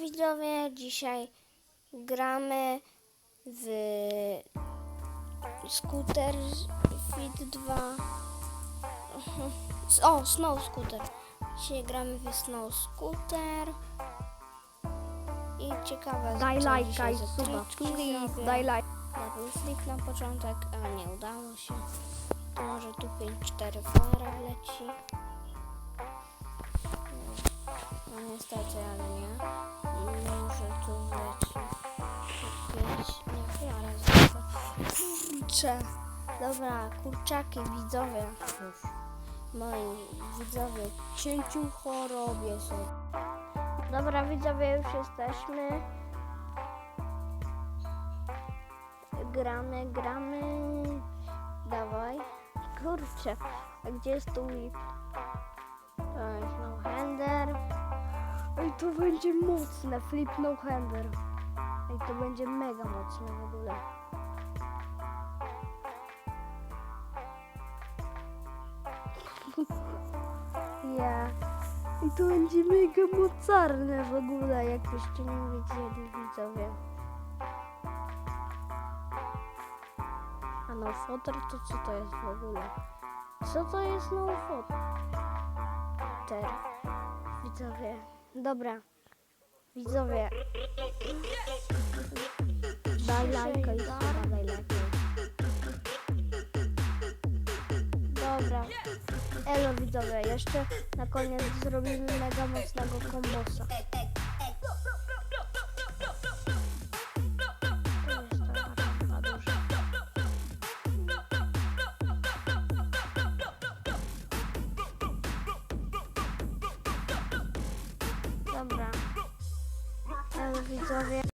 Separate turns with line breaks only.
widzowie, dzisiaj gramy w Scooter Fit 2. O, Snow Scooter. Dzisiaj gramy w Snow Scooter. I ciekawe,
Daj lajka i suba. Please, daj lajka.
Double na początek, a nie udało się. To może tu 5-4 fara leci. No niestety, ale nie. Może tu wleci 5, nie fara znowu. Kurczę. Dobra, kurczaki widzowie. Moi widzowie, cięciu chorobie są. Dobra widzowie, już jesteśmy. Gramy, gramy. Dawaj. Kurczę, a gdzie jest tu whip? To jest no hander. To będzie mocne. Flip no hander. Ej, to będzie mega mocne w ogóle. Ja. I to będzie mega mocarne w ogóle, jakbyście nie wiedzieli widzowie. A no fotel to co to jest w ogóle? Co to jest no fotel? Widzowie. Dobra. Widzowie. Daj lajka i daj lajka. Dobra. Elo widzowie, jeszcze na koniec zrobimy mega mocnego kombosa. 你这边。